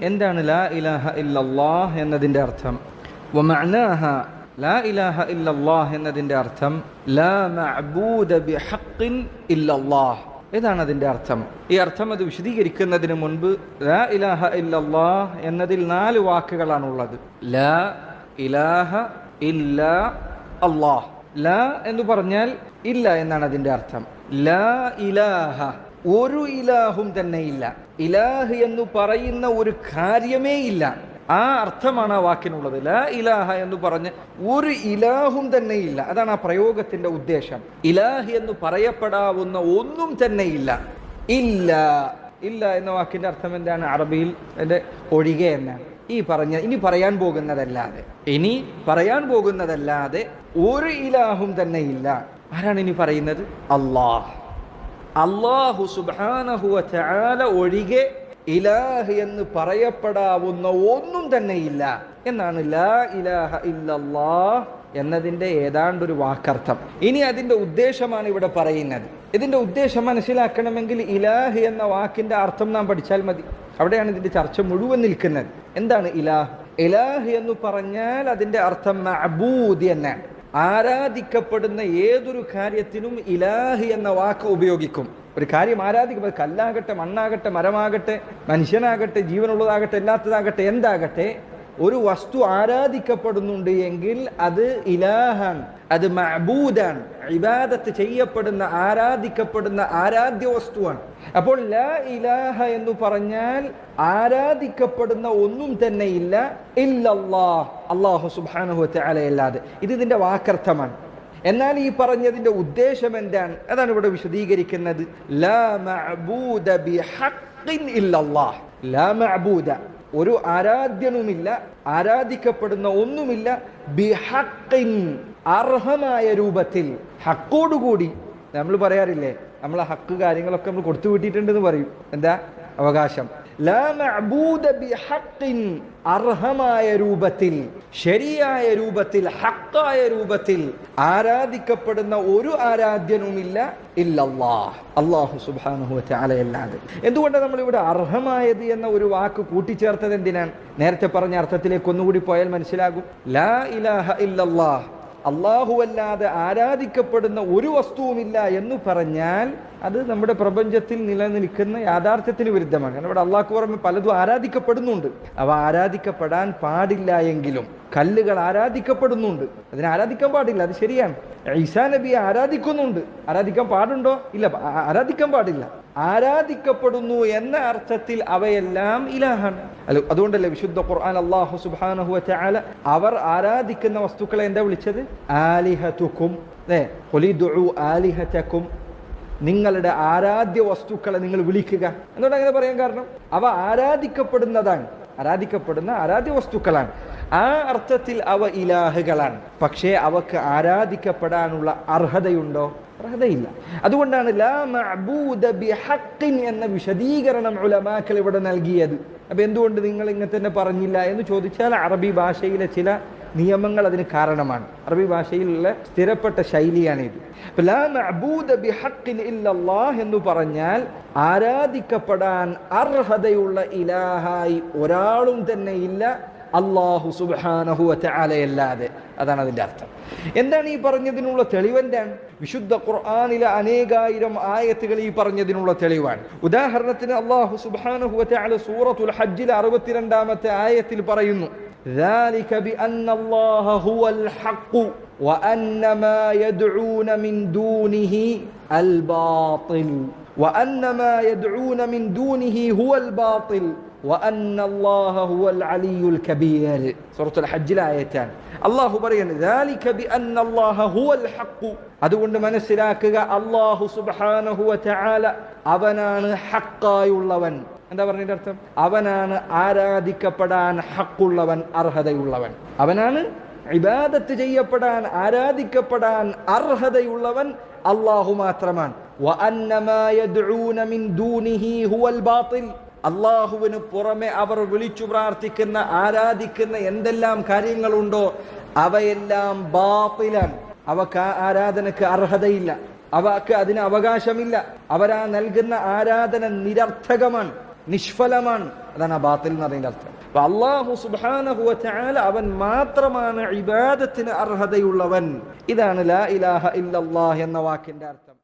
എന്താണ് ലാ ഇലാഹ ഇല്ലല്ലാഹ് എന്നതിന്റെ അർത്ഥം? വമഅനാഹ ലാ ഇലാഹ ഇല്ലല്ലാഹ് എന്നതിന്റെ അർത്ഥം ലാ മഅബൂദ ബിഹഖിൻ ഇല്ലല്ലാഹ്. ഇതാണ് അതിന്റെ അർത്ഥം? ഈ അർത്ഥം അത് വിശദീകരിക്കുന്നതിന് മുൻപ് ലാ ഇലാഹ ഇല്ലല്ലാഹ് എന്നതിൽ നാല് വാക്കുകളാണ് ഉള്ളത് ലാ ഇലാഹ ഇല്ല അല്ലാഹ് ലാ എന്ന് പറഞ്ഞാൽ ഇല്ല എന്നാണ് അതിന്റെ അർത്ഥം. ലാ ഇലാഹ ഒരു ഇലാഹും തന്നെ ഇല്ല. ഇലാഹ് എന്ന് പറയുന്ന ഒരു കാര്യമേ ഇല്ല. ആ അർത്ഥമാണ് ആ വാക്കിനുള്ളത്. ലാ ഇലാഹ എന്ന് പറഞ്ഞ് ഒരു ഇലാഹും തന്നെ ഇല്ല. അതാണ് ആ പ്രയോഗത്തിന്റെ ഉദ്ദേശം. ഇലാഹ് എന്ന് പറയപ്പെടാവുന്ന ഒന്നും തന്നെ ഇല്ല. ഇല്ല. ഇല്ല എന്ന വാക്കിന്റെ അർത്ഥം എന്താണ്? അറബിയിൽ എന്റെ ഒഴികെ എന്നാണ് ഈ പറഞ്ഞ ഇനി പറയാൻ പോകുന്നതല്ലാതെ. ഇനി പറയാൻ പോകുന്നതല്ലാതെ ഒരു ഇലാഹും തന്നെ ഇല്ല. ആരാണ് ഇനി പറയുന്നത്? അള്ളാഹ് അള്ളാഹു സുബാനഹുവ ചാല ഒഴികെ ഇലാഹ് എന്ന് പറയപ്പെടാവുന്ന ഒന്നും തന്നെ ഇല്ല എന്നാണ് ലാ ഇലാഹ ഇല്ലല്ലാഹ് എന്നതിന്റെ ഏതാണ്ടൊരു വാക്കർത്ഥം. ഇനി അതിന്റെ ഉദ്ദേശമാണ് ഇവിടെ പറയുന്നത്. ഇതിന്റെ ഉദ്ദേശം മനസ്സിലാക്കണമെങ്കിൽ ഇലാഹ് എന്ന വാക്കിന്റെ അർത്ഥം നാം പഠിച്ചാൽ മതി. അവിടെയാണ് ഇതിന്റെ ചർച്ച മുഴുവൻ നിൽക്കുന്നത്. എന്താണ് ഇലാഹ്? ഇലാഹ് എന്ന് പറഞ്ഞാൽ അതിന്റെ അർത്ഥം മഅബൂദ് എന്നാണ്. ആരാധിക്കപ്പെടുന്ന ഏതൊരു കാര്യത്തിനും ഇലാഹി എന്ന വാക്ക് ഉപയോഗിക്കും. ഒരു കാര്യം ആരാധിക്കുമ്പോൾ കല്ലാകട്ടെ മണ്ണാകട്ടെ മരമാകട്ടെ മനുഷ്യനാകട്ടെ ജീവനുള്ളതാകട്ടെ ഇല്ലാത്തതാകട്ടെ എന്താകട്ടെ ഒരു വസ്തു ആരാധിക്കപ്പെടുന്നുണ്ട് എങ്കിൽ അത് ഇലാഹാൻ അത് മഅബൂദാണ് ഇബാദത്ത് ചെയ്യപ്പെടുന്ന ആരാധിക്കപ്പെടുന്ന ആരാധ്യ വസ്തുവാണ്. അപ്പോൾ ലാ ഇലാഹ എന്ന് പറഞ്ഞാൽ ആരാധിക്കപ്പെടുന്ന ഒന്നും തന്നെ ഇല്ല. ഇല്ലല്ലാഹ്. അള്ളാഹു അല്ലാതെ. ഇത് ഇതിന്റെ വാക്കർത്ഥമാണ്. എന്നാൽ ഈ പറഞ്ഞതിന്റെ ഉദ്ദേശം എന്താണ്? അതാണ് ഇവിടെ വിശദീകരിക്കുന്നത്. ലാ മഅബൂദ ബിഹഖിൻ ഇല്ലല്ലാഹ്. ലാ മഅബൂദ. ഒരു ആരാധ്യനുമില്ല ആരാധിക്കപ്പെടുന്ന ഒന്നുമില്ല ബിഹക്കിൻ അർഹമായ രൂപത്തിൽ. ഹക്കോടുകൂടി നമ്മൾ പറയാറില്ലേ നമ്മൾ ഹക്ക് കാര്യങ്ങളൊക്കെ നമ്മൾ കൊടുത്തു വിട്ടിട്ടുണ്ടെന്ന് പറയും. എന്താ? അവകാശം. അർഹമായ രൂപത്തിൽ ശരിയായ രൂപത്തിൽ ഹക്കായ രൂപത്തിൽ ആരാധിക്കപ്പെടുന്ന ഒരു ആരാധ്യനുമില്ല ഇല്ലല്ലാഹ്. അള്ളാഹു അല്ലാതെ. എന്തുകൊണ്ടാണ് നമ്മൾ ഇവിടെ അർഹമായത് എന്ന ഒരു വാക്ക് കൂട്ടിച്ചേർത്തത് എന്തിനാണ്? നേരത്തെ പറഞ്ഞ അർത്ഥത്തിലേക്ക് ഒന്നുകൂടി പോയാൽ മനസ്സിലാകും. ലാ ഇലാഹ ഇല്ലല്ലാഹ്. അല്ലാഹുവല്ലാതെ ആരാധിക്കപ്പെടുന്ന ഒരു വസ്തുവുമില്ല എന്ന് പറഞ്ഞാൽ അത് നമ്മുടെ പ്രപഞ്ചത്തിൽ നിലനിൽക്കുന്ന യാഥാർത്ഥ്യത്തിന് വിരുദ്ധമാണ്. കാരണം ഇവിടെ അള്ളാഹു പുറമെ പലതും ആരാധിക്കപ്പെടുന്നുണ്ട്. അവ ആരാധിക്കപ്പെടാൻ പാടില്ല എങ്കിലും കല്ലുകൾ ആരാധിക്കപ്പെടുന്നുണ്ട്. അതിനെ ആരാധിക്കാൻ പാടില്ല അത് ശരിയാണ്. ഈസാ നബിയെ ആരാധിക്കുന്നുണ്ട്? ആരാധിക്കാൻ പാടുണ്ടോ? ഇല്ല ആരാധിക്കാൻ പാടില്ല. ആരാധിക്കപ്പെടുന്നു എന്ന അർത്ഥത്തിൽ അവയെല്ലാം ഇലാഹാണ്. അല്ല അതുകൊണ്ടല്ലേ വിശുദ്ധ ഖുർആൻ അള്ളാഹു സുബ്ഹാനഹു വതആല അവർ ആരാധിക്കുന്ന വസ്തുക്കളെ എന്താ വിളിച്ചത്? ഖുലിദുഉ ആലിഹതക്കും. നിങ്ങളുടെ ആരാധ്യ വസ്തുക്കളെ നിങ്ങൾ വിളിക്കുക. എന്നോട് അങ്ങനെ പറയാൻ കാരണം അവ ആരാധിക്കപ്പെടുന്നതാണ്. ആരാധിക്കപ്പെടുന്ന ആരാധ്യ വസ്തുക്കളാണ്. ആ അർത്ഥത്തിൽ അവ ഇലാഹുകളാണ്. പക്ഷേ അവക്ക് ആരാധിക്കപ്പെടാനുള്ള അർഹതയുണ്ടോ? അർഹതയില്ല. അതുകൊണ്ടാണ് ലാ മഅബൂദ ബിഹഖിൻ എന്ന വിശദീകരണം ഉലമാക്കൾ ഇവിടെ നൽകിയത്. അപ്പൊ എന്തുകൊണ്ട് നിങ്ങൾ ഇങ്ങനെ തന്നെ പറഞ്ഞില്ല എന്ന് ചോദിച്ചാൽ അറബി ഭാഷയിലെ ചില നിയമങ്ങൾ അതിന് കാരണമാണ്. അറബി ഭാഷയിലുള്ള സ്ഥിരപ്പെട്ട ശൈലിയാണ് ഇത്. ലാ മഅബൂദ ഇല്ലല്ലാഹ് എന്ന് പറഞ്ഞാൽ ആരാധിക്കപ്പെടാൻ അർഹതയുള്ള ഇലാഹായി ഒരാളും തന്നെ ഇല്ല അള്ളാഹു സുബ്ഹാനഹു വതആലയല്ലാതെ അതാണ് അതിന്റെ അർത്ഥം എന്താണ് ഈ പറഞ്ഞതിനുള്ള തെളിവ് എന്താണ് വിശുദ്ധ ഖുർആനിലെ അനേകായിരം ആയത്തുകൾ ഈ പറഞ്ഞതിനുള്ള തെളിവാണ് ഉദാഹരണത്തിന് അള്ളാഹു സുബ്ഹാനഹു വതആല സൂറത്തുൽ ഹജ്ജിലെ അറുപത്തിരണ്ടാമത്തെ ആയത്തിൽ പറയുന്നു ذلك بأن الله هو الحق وأن ما يدعون من دونه الباطل وأن ما يدعون من دونه هو الباطل وأن الله هو العلي الكبير سورة الحج الآيتان الله بريان ذلك بأن الله هو الحق അതുകൊണ്ട് മനസ്സിലാക്കുക അള്ളാഹു സുബ്ഹാനഹു വതആല അവനാണ് ഹക്കായുള്ളവൻ എന്താ പറഞ്ഞതിന്റെ അർത്ഥം അവനാണ് ആരാധിക്കപ്പെടാൻ ഹക്കുള്ളവൻ അർഹതയുള്ളവൻ അവനാണ് ഇബാദത്ത് ചെയ്യപ്പെടാൻ ആരാധിക്കപ്പെടാൻ അർഹതയുള്ളവൻ അള്ളാഹു മാത്രമാണ് അള്ളാഹുവിന് പുറമെ അവർ വിളിച്ചു പ്രാർത്ഥിക്കുന്ന ആരാധിക്കുന്ന എന്തെല്ലാം കാര്യങ്ങളുണ്ടോ അവയെല്ലാം ബാപ്പിലാണ് അവക്ക് ആരാധനക്ക് അർഹതയില്ല. അവക്ക് അതിന് അവകാശമില്ല. അവരാ നൽകുന്ന ആരാധന നിരർത്ഥകമാണ് നിഷ്ഫലമാണ്. അതാണ് ആ ബാത്തിൽ എന്ന് അറിയുന്ന അർത്ഥം. അപ്പൊ അള്ളാഹു സുബാനഹുവ അവൻ മാത്രമാണ് ഇബാദത്തിന് അർഹതയുള്ളവൻ. ഇതാണ് ലാ ഇലാഹ ഇല്ലല്ലാഹ് എന്ന വാക്കിന്റെ അർത്ഥം.